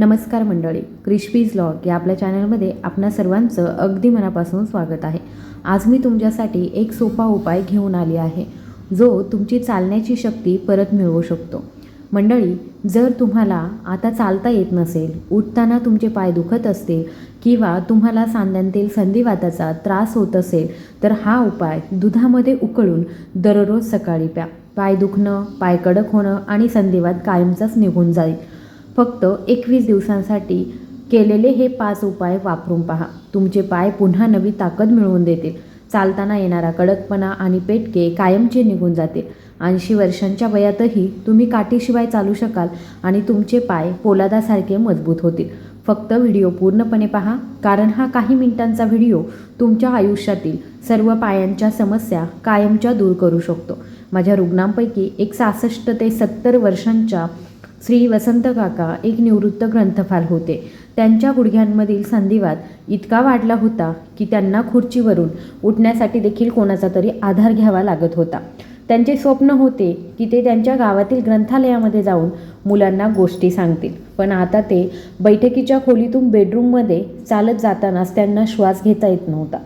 नमस्कार मंडळी crispies log या आपल्या चॅनलमध्ये आपणा सर्वांचं अगदी मनापासून स्वागत आहे. आज मी तुमच्यासाठी एक सोपा उपाय घेऊन आली आहे जो तुमची चालण्याची शक्ती परत मिळवू शकतो. मंडळी जर तुम्हाला आता चालता येत नसेल उठताना तुमचे पाय दुखत असतील किंवा तुम्हाला सांध्यांतील संधिवाताचा त्रास होत असेल तर हा उपाय दुधामध्ये उकळून दररोज सकाळी प्या. पाय दुखणं पाय कडक होणं आणि संधिवात कायमचाच निघून जाईल. फक्त एकवीस दिवसांसाठी केलेले हे पाच उपाय वापरून पहा. तुमचे पाय पुन्हा नवी ताकद मिळवून देतील. चालताना येणारा कडकपणा आणि पेटके कायमचे निघून जातील. ऐंशी वर्षांच्या वयातही तुम्ही काठीशिवाय चालू शकाल आणि तुमचे पाय पोलादासारखे मजबूत होतील. फक्त व्हिडिओ पूर्णपणे पहा कारण हा काही मिनिटांचा व्हिडिओ तुमच्या आयुष्यातील सर्व पायांच्या समस्या कायमच्या दूर करू शकतो. माझ्या रुग्णांपैकी एक सहासष्ट ते सत्तर वर्षांच्या श्री वसंत काका एक निवृत्त ग्रंथपाल होते. त्यांच्या गुडघ्यांमधील संधिवात इतका वाढला होता की त्यांना खुर्चीवरून उठण्यासाठी देखील कोणाचा तरी आधार घ्यावा लागत होता. त्यांचे स्वप्न होते की ते त्यांच्या गावातील ग्रंथालयामध्ये जाऊन मुलांना गोष्टी सांगतील. पण आता ते बैठकीच्या खोलीतून बेडरूममध्ये चालत जातानाच त्यांना श्वास घेता येत नव्हता.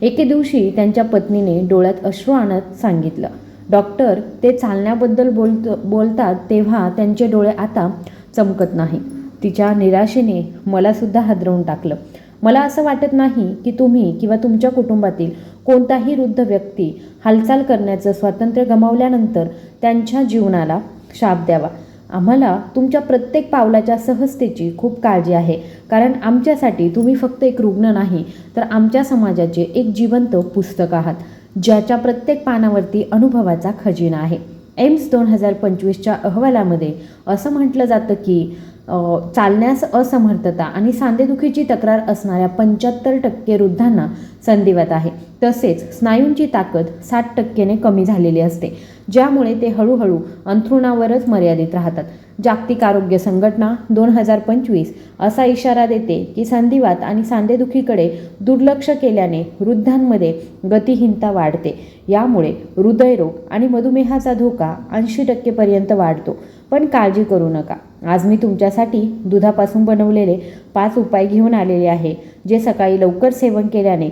एके दिवशी त्यांच्या पत्नीने डोळ्यात अश्रू आणत सांगितलं डॉक्टर ते चालण्याबद्दल बोलत बोलतात तेव्हा त्यांचे डोळे आता चमकत नाही. तिच्या निराशेने मलासुद्धा हादरवून टाकलं. मला असं वाटत नाही की तुम्ही किंवा तुमच्या कुटुंबातील कोणताही वृद्ध व्यक्ती हालचाल करण्याचं स्वातंत्र्य गमावल्यानंतर त्यांच्या जीवनाला शाप द्यावा. आम्हाला तुमच्या प्रत्येक पावलाच्या सहजतेची खूप काळजी आहे. कारण आमच्यासाठी तुम्ही फक्त एक रुग्ण नाही तर आमच्या समाजाचे एक जिवंत पुस्तक आहात. ज्याच्या प्रत्येक पानावरती अनुभवाचा खजिना आहे. एम्स दोन हजार पंचवीसच्या अहवालामध्ये असं म्हटलं जातं की चालण्यास असमर्थता आणि सांधेदुखीची तक्रार असणाऱ्या पंच्याहत्तर टक्के वृद्धांना संधिवात आहे. तसेच स्नायूंची ताकद साठ टक्केने कमी झालेली असते. ज्यामुळे ते हळूहळू अंथरुणावरच मर्यादित राहतात. जागतिक आरोग्य संघटना दोन हजार पंचवीस असा इशारा देते की संधिवात आणि सांधेदुखीकडे दुर्लक्ष केल्याने वृद्धांमध्ये गतिहीनता वाढते. यामुळे हृदयरोग आणि मधुमेहाचा धोका ऐंशी टक्केपर्यंत वाढतो. पण काळजी करू नका. आज मी तुमच्यासाठी दुधापासून बनवलेले पाच उपाय घेऊन आलेले आहे जे सकाळी लवकर सेवन केल्याने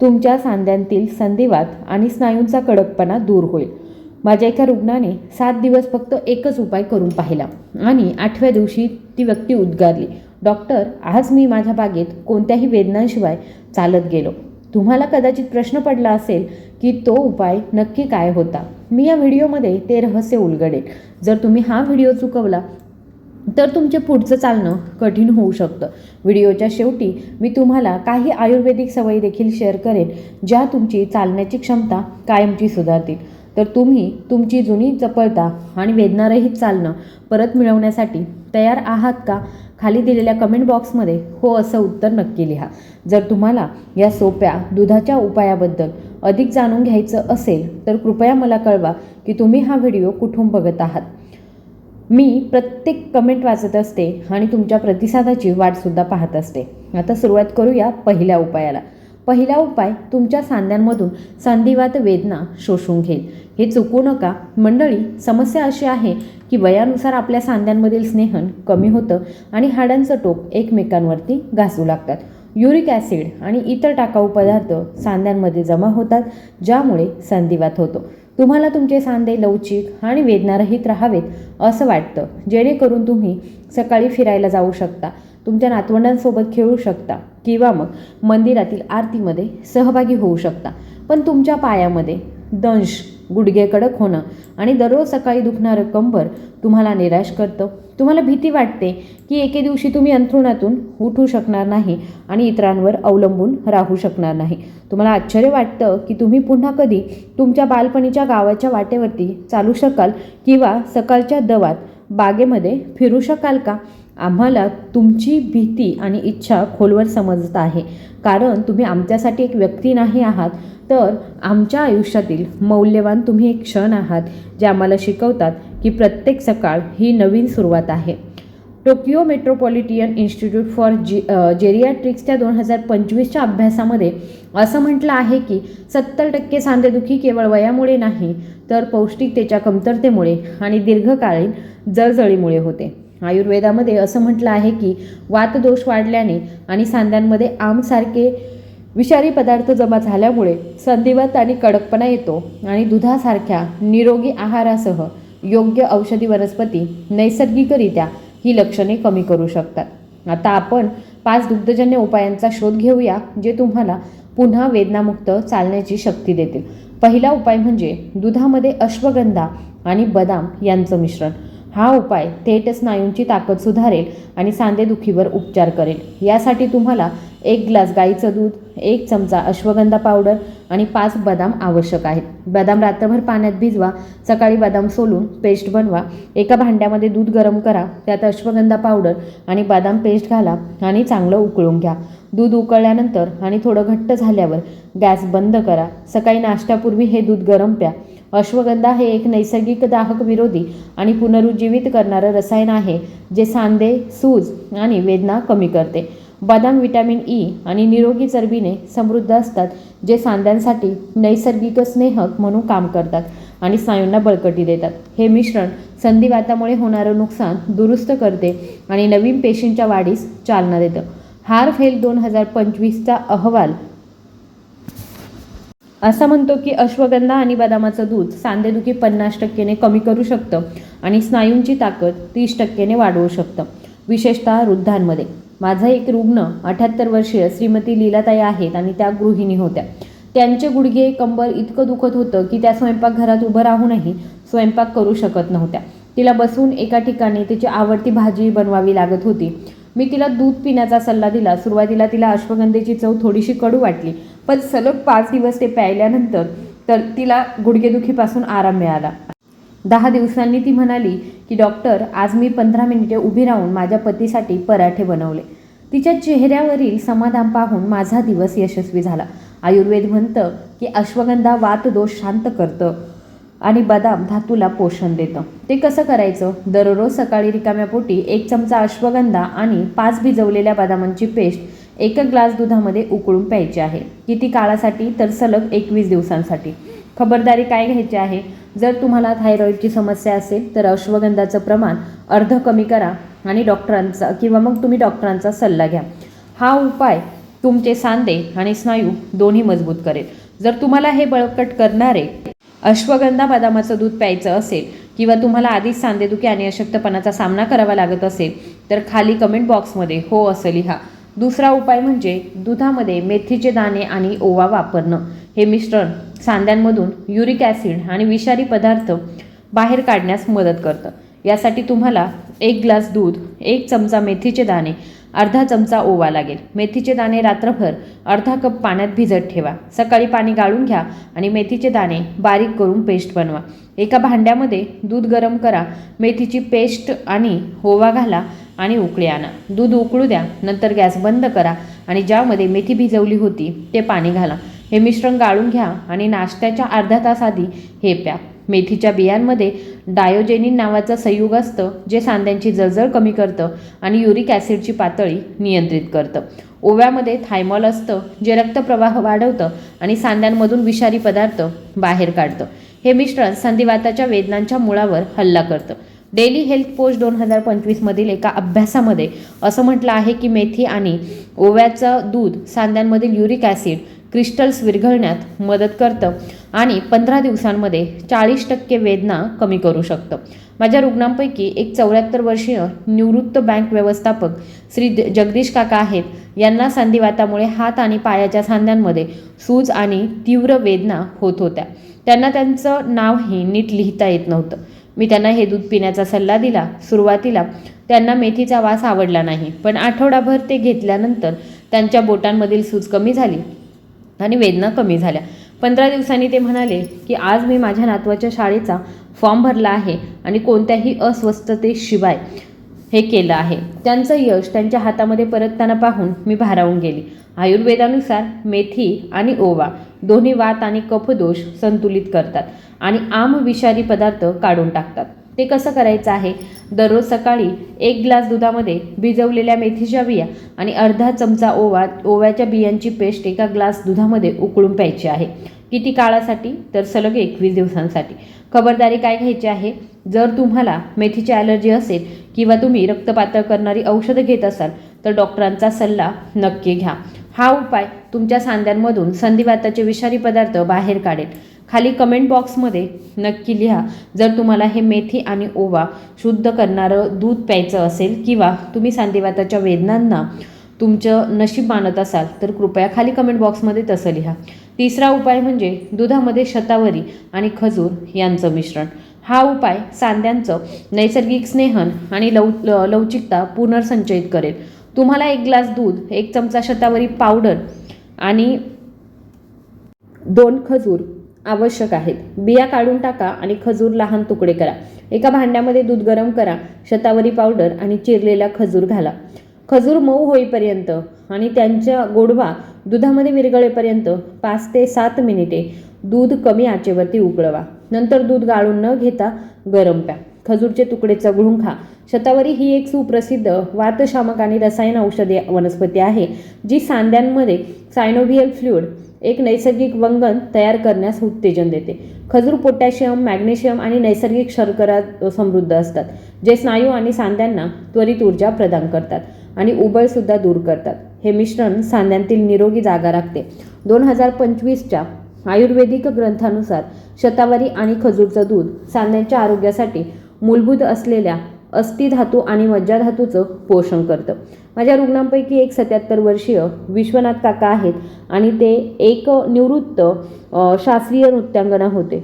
तुमच्या सांध्यांतील संधिवात आणि स्नायूंचा कडकपणा दूर होईल. माझ्या एका रुग्णाने सात दिवस फक्त एकच उपाय करून पाहिला आणि आठव्या दिवशी ती व्यक्ती उद्गारली. डॉक्टर आज मी माझ्या बागेत कोणत्याही वेदनांशिवाय चालत गेलो. तुम्हाला कदाचित प्रश्न पडला असेल की तो उपाय नक्की काय होता. मी या व्हिडिओमध्ये ते रहस्य उलगडेल जर तुम्ही हा व्हिडिओ चुकवला तर तुमचे पुढचं चालणं कठीण होऊ शकतं. व्हिडिओच्या शेवटी मी तुम्हाला काही आयुर्वेदिक सवयी देखील शेअर करेन ज्या तुमची चालण्याची क्षमता कायमची सुधारतील. तर तुम्ही तुमची जुनी चपळता आणि वेदनारहित चालणं परत मिळवण्यासाठी तयार आहात का? खाली दिलेल्या कमेंट बॉक्समध्ये हो असं उत्तर नक्की लिहा. जर तुम्हाला या सोप्या दुधाच्या उपायाबद्दल अधिक जाणून घ्यायचं असेल तर कृपया मला कळवा की तुम्ही हा व्हिडिओ कुठून बघत आहात. मी प्रत्येक कमेंट वाचत असते आणि तुमच्या प्रतिसादाची वाटसुद्धा पाहत असते. आता सुरुवात करूया पहिल्या उपायाला. पहिला उपाय तुमच्या सांध्यांमधून संधिवात वेदना शोषून घेईल हे चुकू नका. मंडळी समस्या अशी आहे की वयानुसार आपल्या सांध्यांमधील स्नेहन कमी होतं आणि हाडांचं टोक एकमेकांवरती घासू लागतात. युरिक ॲसिड आणि इतर टाकाऊ पदार्थ सांध्यांमध्ये जमा होतात ज्यामुळे संधिवात होतो. तुम्हाला तुमचे सांधे लवचिक आणि वेदनारहित राहावेत असं वाटतं जेणेकरून तुम्ही सकाळी फिरायला जाऊ शकता. तुमच्या नातवंडांसोबत खेळू शकता किंवा मग मंदिरातील आरतीमध्ये सहभागी होऊ शकता. पण तुमच्या पायामध्ये दंश गुडघे कडक होणं आणि दररोज सकाळी दुखणारं कंबर तुम्हाला निराश करतं. तुम्हाला भीती वाटते की एके दिवशी तुम्ही अंथरुणातून उठू शकणार नाही आणि इतरांवर अवलंबून राहू शकणार नाही. तुम्हाला आश्चर्य वाटतं की तुम्ही पुन्हा कधी तुमच्या बालपणीच्या गावाच्या वाटेवरती चालू शकाल किंवा सकाळच्या दवात बागेमध्ये फिरू शकाल का? आम्हाला तुमची भीती आणि इच्छा खोलवर समजत आहे. कारण तुम्ही आमच्यासाठी एक व्यक्ती नाही आहात तर आमच्या आयुष्यातील मौल्यवान तुम्ही एक क्षण आहात जे आम्हाला शिकवतात की प्रत्येक सकाळ ही नवीन सुरुवात आहे. टोकियो मेट्रोपॉलिटियन इन्स्टिट्यूट फॉर जी जेरियाट्रिक्सच्या दोन हजार पंचवीसच्या अभ्यासामध्ये असं म्हटलं आहे की सत्तर टक्के सांधेदुखी केवळ वयामुळे नाही तर पौष्टिकतेच्या कमतरतेमुळे आणि दीर्घकालीन जळजळीमुळे होते. आयुर्वेदामध्ये असं म्हटलं आहे की वातदोष वाढल्याने आणि सांध्यांमध्ये आमसारखे विषारी पदार्थ जमा झाल्यामुळे संधिवात आणि कडकपणा येतो आणि दुधासारख्या निरोगी आहारासह योग्य औषधी वनस्पती नैसर्गिकरित्या ही लक्षणे कमी करू शकतात. आता आपण पाच दुग्धजन्य उपायांचा शोध घेऊया जे तुम्हाला पुन्हा वेदनामुक्त चालण्याची शक्ती देतील. पहिला उपाय म्हणजे दुधामध्ये अश्वगंधा आणि बदाम यांचं मिश्रण. हा उपाय थेट स्नायूंची ताकद सुधारेल आणि सांधेदुखीवर उपचार करेल. यासाठी तुम्हाला एक ग्लास गाईचं दूध एक चमचा अश्वगंधा पावडर आणि पाच बदाम आवश्यक आहेत. बदाम रात्रभर पाण्यात भिजवा सकाळी बदाम सोलून पेस्ट बनवा. एका भांड्यामध्ये दूध गरम करा त्यात अश्वगंधा पावडर आणि बदाम पेस्ट घाला आणि चांगलं उकळून घ्या. दूध उकळल्यानंतर आणि थोडं घट्ट झाल्यावर गॅस बंद करा. सकाळी नाश्त्यापूर्वी हे दूध गरम प्या. अश्वगंधा हे एक नैसर्गिक दाहक विरोधी आणि पुनरुज्जीवित करणारं रसायन आहे जे सांधे सूज आणि वेदना कमी करते. बदाम विटॅमिन ई आणि निरोगी चरबीने समृद्ध असतात जे सांध्यांसाठी नैसर्गिक स्नेहक म्हणून काम करतात आणि स्नायूंना बळकटी देतात. हे मिश्रण संधिवातामुळे होणारं नुकसान दुरुस्त करते आणि नवीन पेशींच्या वाढीस चालना देतं. हार फेल दोन हजार पंचवीसचा अहवाल असा म्हणतो की अश्वगंधा आणि बदामाचं दूध सांधेदुखी पन्नास टक्केने कमी करू शकतं आणि स्नायूंची ताकद तीस टक्केने वाढवू शकतं विशेषतः वृद्धांमध्ये. माझा एक रुग्ण अठ्याहत्तर वर्षीय श्रीमती लीलाताई आहेत आणि त्या गृहिणी होत्या. त्यांचे गुडघे कंबर इतकं दुखत होतं की त्या स्वयंपाकघरात उभं राहूनही स्वयंपाक करू शकत नव्हत्या. तिला बसून एका ठिकाणी तिची आवडती भाजी बनवावी लागत होती. मी तिला दूध पिण्याचा सल्ला दिला. सुरुवातीला तिला अश्वगंधेची चव थोडीशी कडू वाटली. पण सलग पाच दिवस ते प्यायल्यानंतर तर तिला गुडघेदुखीपासून आराम मिळाला. दहा दिवसांनी ती म्हणाली की डॉक्टर आज मी पंधरा मिनिटे उभी राहून माझ्या पतीसाठी पराठे बनवले. तिच्या चेहऱ्यावरील समाधान पाहून माझा दिवस यशस्वी झाला. आयुर्वेद म्हणतं की अश्वगंधा वातदोष शांत करतं आणि बदाम धातूला पोषण देतं. ते कसं करायचं? दररोज सकाळी रिकाम्या पोटी एक चमचा अश्वगंधा आणि पाच भिजवलेल्या बदामांची पेस्ट एक ग्लास दुधामध्ये उकळून प्यायची आहे. किती काळासाठी? तर सलग एकवीस दिवसांसाठी. खबरदारी काय घ्यायची आहे? जर तुम्हाला थायरॉईडची समस्या असेल तर अश्वगंधाचं प्रमाण अर्ध कमी करा आणि डॉक्टरांचा किंवा मग तुम्ही डॉक्टरांचा सल्ला घ्या. हा उपाय तुमचे सांधे आणि स्नायू दोन्ही मजबूत करेल. जर तुम्हाला हे बळकट करणारे अश्वगंधा बदामाचं दूध प्यायचं असेल किंवा तुम्हाला आधीच सांधेदुखी आणि अशक्तपणाचा सामना करावा लागत असेल तर खाली कमेंट बॉक्समध्ये हो असं लिहा. दुसरा उपाय म्हणजे दुधामध्ये मेथीचे दाणे आणि ओवा वापरणं. हे मिश्रण सांध्यांमधून युरिक ॲसिड आणि विषारी पदार्थ बाहेर काढण्यास मदत करतं. यासाठी तुम्हाला एक ग्लास दूध एक चमचा मेथीचे दाणे अर्धा चमचा ओवा लागेल. मेथीचे दाणे रात्रभर अर्धा कप पाण्यात भिजत ठेवा. सकाळी पाणी गाळून घ्या आणि मेथीचे दाणे बारीक करून पेस्ट बनवा. एका भांड्यामध्ये दूध गरम करा. मेथीची पेस्ट आणि ओवा घाला. आणि उकळी आणा. दूध उकळू द्या नंतर गॅस बंद करा आणि ज्यामध्ये मेथी भिजवली होती ते पाणी घाला. हे मिश्रण गाळून घ्या आणि नाश्त्याच्या अर्धा तास आधी हे प्या. मेथीच्या बियांमध्ये डायोजेनिन नावाचं संयुग असतं जे सांध्यांची जळजळ कमी करतं आणि युरिक ॲसिडची पातळी नियंत्रित करतं. ओव्यामध्ये थायमॉल असतं जे रक्तप्रवाह वाढवतं आणि सांध्यांमधून विषारी पदार्थ बाहेर काढतं. हे मिश्रण संधिवाताच्या वेदनांच्या मुळावर हल्ला करतं. डेली हेल्थ पोस्ट दोन हजार पंचवीसमधील एका अभ्यासामध्ये असं म्हटलं आहे की मेथी आणि ओव्याचं दूध सांध्यांमधील युरिक ॲसिड क्रिस्टल्स विरघळण्यात मदत करतं आणि पंधरा दिवसांमध्ये चाळीस टक्के वेदना कमी करू शकतं. माझ्या रुग्णांपैकी एक चौऱ्याहत्तर वर्षीय निवृत्त बँक व्यवस्थापक श्री जगदीश काका आहेत. यांना संधिवातामुळे हात आणि पायाच्या सांध्यांमध्ये सूज आणि तीव्र वेदना होत होत्या. त्यांना त्यांचं नावही नीट लिहिता येत नव्हतं. मी त्यांना हे दूध पिण्याचा सल्ला दिला सुरुवातीला त्यांना मेथीचा वास आवडला नाही पण आठवडाभर ते घेतल्यानंतर त्यांच्या बोटांमधील सूज कमी झाली आणि वेदना कमी झाल्या. पंधरा दिवसांनी ते म्हणाले की आज मी माझ्या नातवाच्या शाळेचा फॉर्म भरला आहे आणि कोणत्याही अस्वस्थतेशिवाय हे केलं आहे. त्यांचं यश त्यांच्या हातामध्ये परतताना पाहून मी भारावून गेली. आयुर्वेदानुसार मेथी आणि ओवा दोन्ही वात आणि कफदोष संतुलित करतात आणि आम विषारी पदार्थ काढून टाकतात. ते कसं करायचं आहे? दररोज सकाळी एक ग्लास दुधामध्ये भिजवलेल्या मेथीच्या बिया आणि अर्धा चमचा ओवा ओव्याच्या बियांची पेस्ट एका ग्लास दुधामध्ये उकळून प्यायची आहे. किती काळासाठी? तर सलग एकवीस दिवसांसाठी. खबरदारी काय घ्यायची आहे? जर तुम्हाला मेथीची ॲलर्जी असेल किंवा तुम्ही रक्तपातळ करणारी औषधं घेत असाल तर डॉक्टरांचा सल्ला नक्की घ्या. हा उपाय तुमच्या सांध्यांमधून संधिवाताचे विषारी पदार्थ बाहेर काढेल. खाली कमेंट बॉक्समध्ये नक्की लिहा जर तुम्हाला हे मेथी आणि ओवा शुद्ध करणारं दूध प्यायचं असेल किंवा तुम्ही सांधिवाताच्या वेदनांना तुमचं नशीब मानत असाल तर कृपया खाली कमेंट बॉक्समध्ये तसं लिहा. तिसरा उपाय म्हणजे दुधामध्ये शतावरी आणि खजूर यांचं मिश्रण. हा उपाय सांध्यांचं नैसर्गिक स्नेहन आणि लव लवचिकता पुनर्संचयित करेल. तुम्हाला एक ग्लास दूध एक चमचा शतावरी पावडर आणि दोन खजूर आवश्यक आहेत. बिया काढून टाका आणि खजूर लहान तुकडे करा. एका भांड्यामध्ये दूध गरम करा शतावरी पावडर आणि चिरलेला खजूर घाला. खजूर मऊ होईपर्यंत आणि त्यांच्या गोडवा दुधामध्ये विरघळेपर्यंत पाच ते सात मिनिटे दूध कमी आचेवरती उकळवा. नंतर दूध गाळून न घेता गरम प्या. खजूरचे तुकडे चघळून खा. शतावरी ही एक सुप्रसिद्ध वातशामक आणि रसायन औषधी वनस्पती आहे जी सांध्यांमध्ये सायनोव्हियल फ्लुइड एक नैसर्गिक वंगण तयार करण्यास उत्तेजन देते. खजूर पोटॅशियम मॅग्नेशियम आणि नैसर्गिक शर्करा समृद्ध असतात जे स्नायू आणि सांध्यांना त्वरित ऊर्जा प्रदान करतात आणि उबळसुद्धा दूर करतात. हे मिश्रण सांध्यांतील निरोगी जागा राखते. दोन हजार पंचवीसच्या आयुर्वेदिक ग्रंथानुसार शतावरी आणि खजूरचं दूध सांध्यांच्या आरोग्यासाठी मूलभूत असलेल्या अस्थिधातू आणि मज्जाधातूचं पोषण करतं. माझ्या रुग्णांपैकी एक सत्याहत्तर वर्षीय विश्वनाथ काका आहेत आणि ते एक निवृत्त शास्त्रीय नृत्यांगना होते.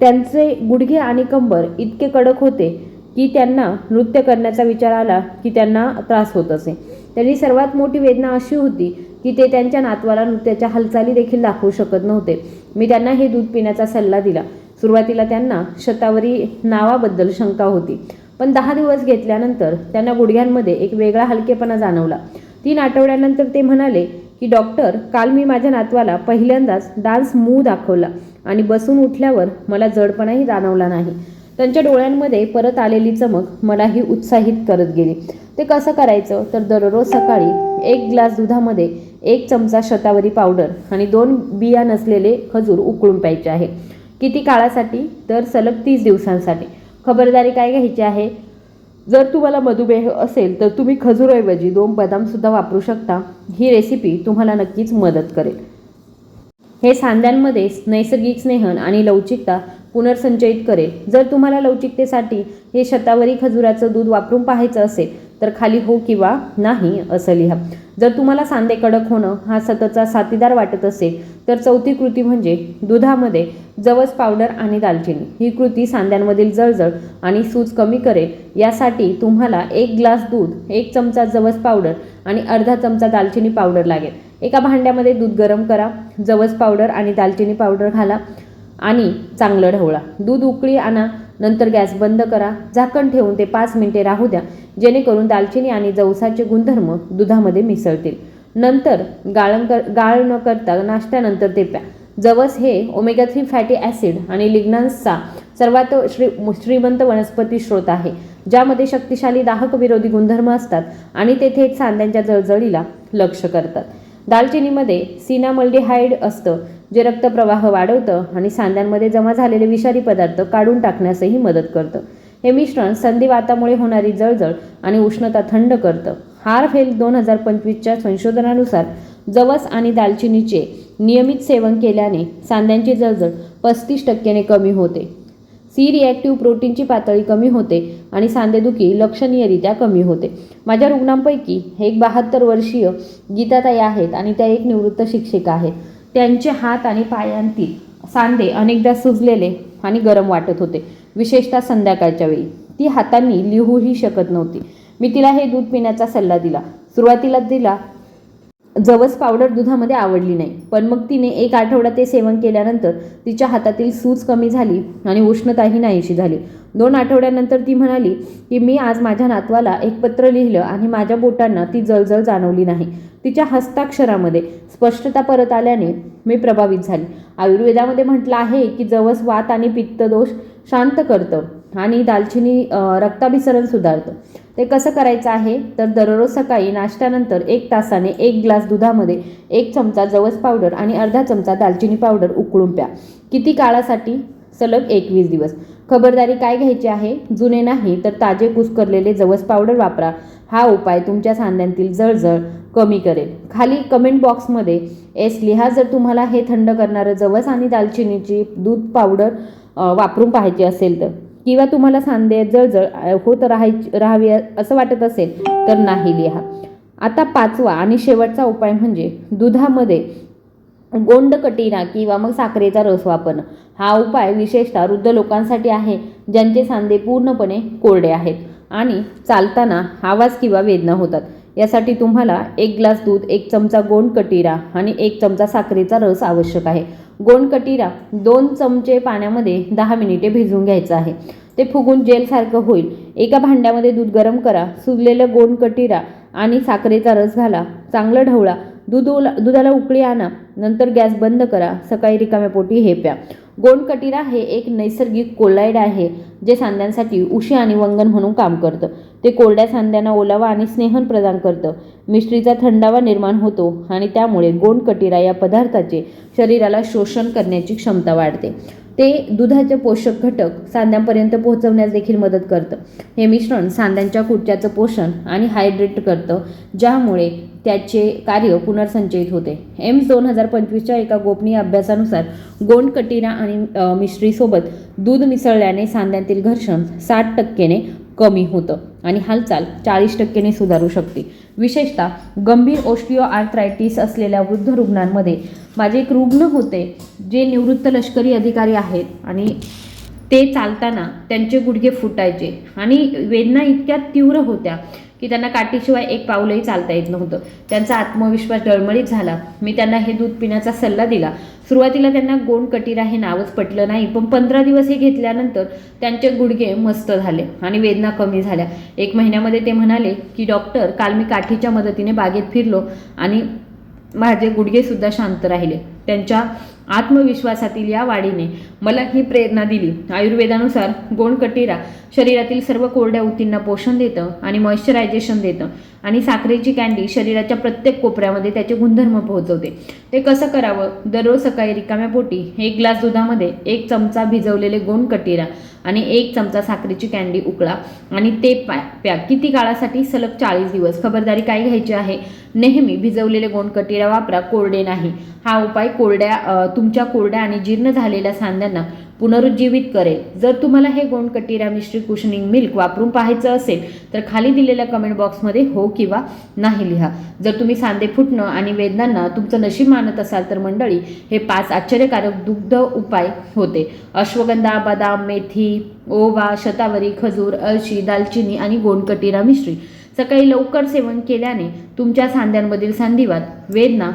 त्यांचे गुडघे आणि कंबर इतके कडक होते की त्यांना नृत्य करण्याचा विचार आला की त्यांना त्रास होत असे. त्यांनी सर्वात मोठी वेदना अशी होती की ते त्यांच्या नातवाला नृत्याच्या हालचाली देखील दाखवू शकत नव्हते. मी त्यांना हे दूध पिण्याचा सल्ला दिला. सुरुवातीला त्यांना शतावरी नावाबद्दल शंका होती. पण दहा दिवस घेतल्यानंतर त्यांना गुडघ्यांमध्ये एक वेगळा हलकेपणा जाणवला. तीन आठवड्यानंतर ते म्हणाले की डॉक्टर काल मी माझ्या नातवाला पहिल्यांदाच डान्स मूव दाखवला आणि बसून उठल्यावर मला जडपणाही जाणवला नाही. त्यांच्या डोळ्यांमध्ये परत आलेली चमक मलाही उत्साहित करत गेली. ते कसं करायचं? तर दररोज सकाळी एक ग्लास दुधामध्ये एक चमचा शतावरी पावडर आणि दोन बिया नसलेले खजूर उकळून प्यायचे आहे. किती काळासाठी? तर सलग तीस दिवसांसाठी. खबरदारी काय घ्यायची आहे? जर तुम्हाला मधुमेह असेल तर तुम्ही खजूरऐवजी दोन बदामसुद्धा वापरू शकता. ही रेसिपी तुम्हाला नक्कीच मदत करेल. हे सांध्यांमध्ये नैसर्गिक स्नेहन आणि लवचिकता पुनर्संचयित करेल. जर तुम्हाला लवचिकतेसाठी हे शतावरी खजुराचं दूध वापरून पाहायचं असेल तर खाली हो किंवा नाही असं लिहा. जर तुम्हाला सांधे कडक होणं हा सततचा साथीदार वाटत असेल तर चौथी कृती म्हणजे दुधामध्ये जवस पावडर आणि दालचिनी. ही कृती सांध्यांमधील जळजळ आणि सूज कमी करेल. यासाठी तुम्हाला एक ग्लास दूध एक चमचा जवस पावडर आणि अर्धा चमचा दालचिनी पावडर लागेल. एका भांड्यामध्ये दूध गरम करा. जवस पावडर आणि दालचिनी पावडर घाला. आणि चांगलं ढवळा. दूध उकळी आणा नंतर गॅस बंद करा. झाकण ठेवून ते पाच मिनिटे राहू द्या. जेणेकरून दालचिनी आणि जवसाचे गुणधर्म दुधामध्ये मिसळतील. नंतर गाळण कर गाळ न करता नाश्त्यानंतर ते प्या. जवस हे ओमेगा थ्री फॅटी ॲसिड आणि लिग्नन्सचा सर्वात श्री श्रीमंत वनस्पती स्रोत आहे ज्यामध्ये शक्तिशाली दाहक विरोधी गुणधर्म असतात आणि ते थेट सांध्यांच्या जळजळीला लक्ष करतात. दालचिनीमध्ये सिनामल्डिहाइड असतं जे रक्तप्रवाह वाढवतं आणि सांध्यांमध्ये जमा झालेले विषारी पदार्थ काढून टाकण्यासही मदत करतं. हे मिश्रण संधिवातामुळे होणारी जळजळ आणि उष्णता थंड करतं. हार्फ हेल्थ दोन हजार पंचवीसच्या संशोधनानुसार जवस आणि दालचिनीचे नियमित सेवन केल्याने सांध्यांची जळजळ पस्तीस टक्क्याने कमी होते. सी रिॲक्टिव्ह प्रोटीनची पातळी कमी होते आणि सांधेदुखी लक्षणीयरित्या कमी होते. माझ्या रुग्णांपैकी एक बहात्तर वर्षीय गीताताई आहेत आणि त्या एक निवृत्त शिक्षिका आहेत. त्यांचे हात आणि पायांतील सांधे अनेकदा सुजलेले आणि गरम वाटत होते विशेषतः संध्याकाळच्या वेळी. ती हातांनी लिहूही शकत नव्हती. मी तिला हे दूध पिण्याचा सल्ला दिला. सुरुवातीला दिला जवस पावडर दुधामध्ये आवडली नाही. पण मग तिने एक आठवडा ते सेवन केल्यानंतर तिच्या हातातील सूज कमी झाली आणि उष्णताही नाहीशी झाली. दोन आठवड्यानंतर ती म्हणाली की मी आज माझ्या नातवाला एक पत्र लिहिलं आणि माझ्या बोटांना ती जळजळ जाणवली नाही. तिच्या हस्ताक्षरामध्ये स्पष्टता परत आल्याने मी प्रभावित झाली. आयुर्वेदामध्ये म्हटलं आहे की जवस वात आणि पित्तदोष शांत करतं. आणि दालचिनी रक्ताभिसरण सुधारतं. ते कसं करायचं आहे? तर दररोज सकाळी नाश्त्यानंतर एक तासाने एक ग्लास दुधामध्ये एक चमचा जवस पावडर आणि अर्धा चमचा दालचिनी पावडर उकळून प्या. किती काळासाठी? सलग एकवीस दिवस. खबरदारी काय घ्यायची आहे? जुने नाही तर ताजे कुस्करलेले जवस पावडर वापरा. हा उपाय तुमच्या सांध्यांतील जळजळ कमी करेल. खाली कमेंट बॉक्समध्ये एस लिहा जर तुम्हाला हे थंड करणारं जवस आणि दालचिनीची दूध पावडर वापरून पाहायची असेल तर. किंवा तुम्हाला सांधे जळजळ होत राहायची राहावी असं वाटत असेल तर नाही लिहा. आता पाचवा आणि शेवटचा उपाय म्हणजे दुधामध्ये गोंड कटीना किंवा मग साखरेचा रस वापरणं. हा उपाय विशेषतः वृद्ध लोकांसाठी आहे ज्यांचे सांधे पूर्णपणे कोरडे आहेत आणि चालताना आवाज किंवा वेदना होतात. यासाठी तुम्हाला एक ग्लास दूध एक चमचा गोंड कटिरा आणि एक चमचा साखरेचा रस आवश्यक आहे. गोंड कटिरा दोन चमचे पाण्यामध्ये दहा मिनिटे भिजवून घ्यायचं आहे. ते फुगून जेलसारखं होईल. एका भांड्यामध्ये दूध गरम करा सुजलेलं गोंड कटिरा आणि साखरेचा रस घाला चांगलं ढवळा. दूध उला- दुधाला उकळी आणा नंतर गॅस बंद करा सकाळी रिकाम्या पोटी हे प्या. गोंड कटिरा हे एक नैसर्गिक कोलाइड आहे जे सांध्यांसाठी उशी आणि वंगण म्हणून काम करतं. ते कोरड्या सांध्यांना ओलावा आणि स्नेहन प्रदान करतं. मिश्रीचा थंडावा निर्माण होतो आणि त्यामुळे गोंड कटिरा या पदार्थाचे शरीराला शोषण करण्याची क्षमता वाढते. ते दुधाचे पोषक घटक सांध्यांपर्यंत पोहोचवण्यास देखील मदत करतं. हे मिश्रण सांध्यांच्या कुडच्याचं पोषण आणि हायड्रेट करतं ज्यामुळे त्याचे कार्य पुनर्संचयित होते. एम्स दोन हजार पंचवीसच्या एका गोपनीय अभ्यासानुसार गोंड कटिरा आणि मिश्रीसोबत दूध मिसळल्याने सांध्यांतील घर्षण साठ टक्केने कमी होतं आणि हालचाल चाळीस टक्केने सुधारू शकते. विशेषतः गंभीर ओस्टिओ आर्थरायटिस असलेल्या वृद्ध रुग्णांमध्ये माझे एक रुग्ण होते जे निवृत्त लष्करी अधिकारी आहेत आणि ते चालताना त्यांचे गुडघे फुटायचे आणि वेदना इतक्या तीव्र होत्या की त्यांना काठीशिवाय एक पाऊलही चालता येत नव्हतं. त्यांचा आत्मविश्वास डळमळीत झाला. मी त्यांना हे दूध पिण्याचा सल्ला दिला. सुरुवातीला त्यांना गोंड कटिरा हे नावच पटलं नाही पण पंधरा दिवस हे घेतल्यानंतर त्यांचे गुडघे मस्त झाले आणि वेदना कमी झाल्या. एक महिन्यामध्ये ते म्हणाले की डॉक्टर काल मी काठीच्या मदतीने बागेत फिरलो आणि माझे गुडघेसुद्धा शांत राहिले. त्यांच्या आत्मविश्वासातील या वाढीने मला ही प्रेरणा दिली. आयुर्वेदानुसार गोंड कटिरा शरीरातील सर्व कोरड्या ऊतींना पोषण देतं आणि मॉइश्चरायझेशन देतं आणि साखरेची कँडी शरीराच्या प्रत्येक कोपऱ्यामध्ये त्याचे गुणधर्म पोहोचवते. ते कसं करावं? दररोज सकाळी रिकाम्या पोटी एक ग्लास दुधामध्ये एक चमचा भिजवलेले गोंड कटिरा आणि एक चमचा साखरेची कँडी उकळा आणि ते पा प्या किती काळासाठी सलग चाळीस दिवस? खबरदारी काय घ्यायची आहे? नेहमी भिजवलेले गोंड कटिरा वापरा कोरडे नाही. हा उपाय कोरड्या तुमच्या कोरड्या आणि जीर्ण झालेल्या सांध्यांना पुनरुज्जीवित करेल. जर तुम्हाला हे गोंड कटिरा मिश्री कुशनिंग मिल्क वापरून पाहायचं असेल तर खाली दिलेल्या कमेंट बॉक्समध्ये हो किंवा नाही लिहा. जर तुम्ही सांधे फुटणं आणि वेदनांना तुमचं नशीब मानत असाल तर मंडळी हे पाच आश्चर्यकारक दुग्ध उपाय होते. अश्वगंधा बदाम मेथी ओवा शतावरी खजूर अळशी दालचिनी आणि गोंड कटिरा मिश्री सकाळी लवकर सेवन केल्याने तुमच्या सांध्यांमधील सांधिवात वेदना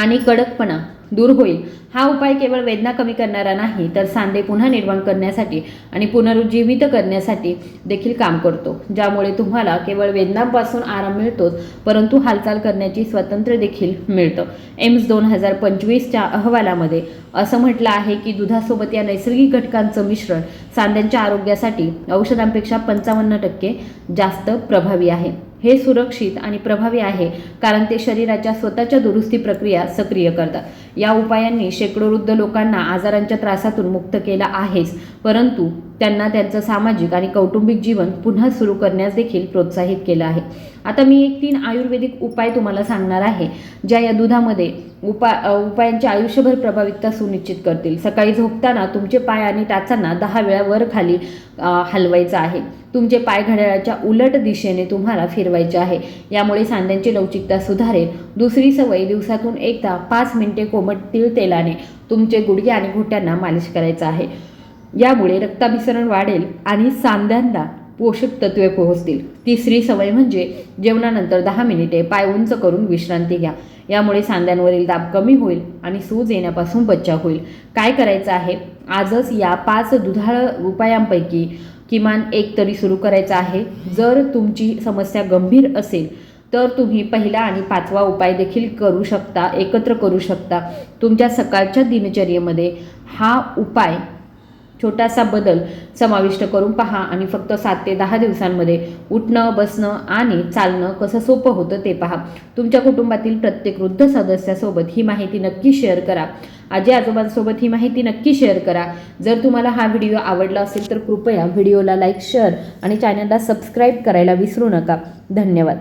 आणि कडकपणा दूर होईल. हा उपाय केवळ वेदना कमी करणारा नाही तर सांधे पुन्हा निर्माण करण्यासाठी आणि पुनरुज्जीवित करण्यासाठी देखील काम करतो. ज्यामुळे तुम्हाला केवळ वेदनांपासून आराम मिळतोच परंतु हालचाल करण्याची स्वातंत्र्य देखील मिळतं. एम्स दोन हजार पंचवीसच्या अहवालामध्ये असं म्हटलं आहे की दुधासोबत या नैसर्गिक घटकांचं मिश्रण सांध्यांच्या आरोग्यासाठी औषधांपेक्षा पंचावन्न टक्के जास्त प्रभावी आहे. हे सुरक्षित आणि प्रभावी आहे कारण ते शरीराच्या स्वतःच्या दुरुस्ती प्रक्रिया सक्रिय करतात. या उपायांनी शेकडो वृद्ध लोकांना आजारांच्या त्रासातून मुक्त केला आहेच परंतु त्यांना त्यांचं सामाजिक आणि कौटुंबिक जीवन पुन्हा सुरू करण्यास देखील प्रोत्साहित केलं आहे. आता मी एक तीन आयुर्वेदिक उपाय तुम्हाला सांगणार आहे ज्या या दुधामध्ये उपा उपायांचे उपायांची आयुष्यभर प्रभावितता सुनिश्चित करतील. सकाळी झोपताना तुमचे पाय आणि टाचांना दहा वेळा वर खाली हलवायचं आहे. तुमचे पाय घड्याळाच्या उलट दिशेने तुम्हाला फिरवायचे आहे. यामुळे सांध्यांची लवचिकता सुधारेल. दुसरी सवय दिवसातून एकदा पाच मिनिटे कोमट तीळ तेलाने तुमचे गुडघे आणि घोट्यांना मालिश करायचं आहे. यामुळे रक्ताभिसरण वाढेल आणि सांध्यांना पोषक तत्वे पोहोचतील. तिसरी सवय म्हणजे जेवणानंतर दहा मिनिटे पाय उंच करून विश्रांती घ्या. यामुळे सांध्यांवरील दाब कमी होईल आणि सूज येण्यापासून बचाव होईल. काय करायचं आहे? आजच या पाच दुधाळ उपायांपैकी किमान एक तरी सुरू करायचा आहे. जर तुमची समस्या गंभीर असेल तर तुम्ही पहिला आणि पाचवा उपाय देखील करू शकता एकत्र करू शकता. तुमच्या सकाळच्या दिनचर्येमध्ये हा उपाय छोटासा बदल समाविष्ट करून पहा आणि फक्त सात ते दहा दिवसांमध्ये उठणं बसणं आणि चालणं कसं सोपं होतं ते पहा. तुमच्या कुटुंबातील प्रत्येक वृद्ध सदस्यासोबत ही माहिती नक्की शेअर करा. आजी आजोबांसोबत ही माहिती नक्की शेअर करा. जर तुम्हाला हा व्हिडिओ आवडला असेल तर कृपया व्हिडिओला लाईक शेअर आणि चॅनलला सबस्क्राईब करायला विसरू नका. धन्यवाद.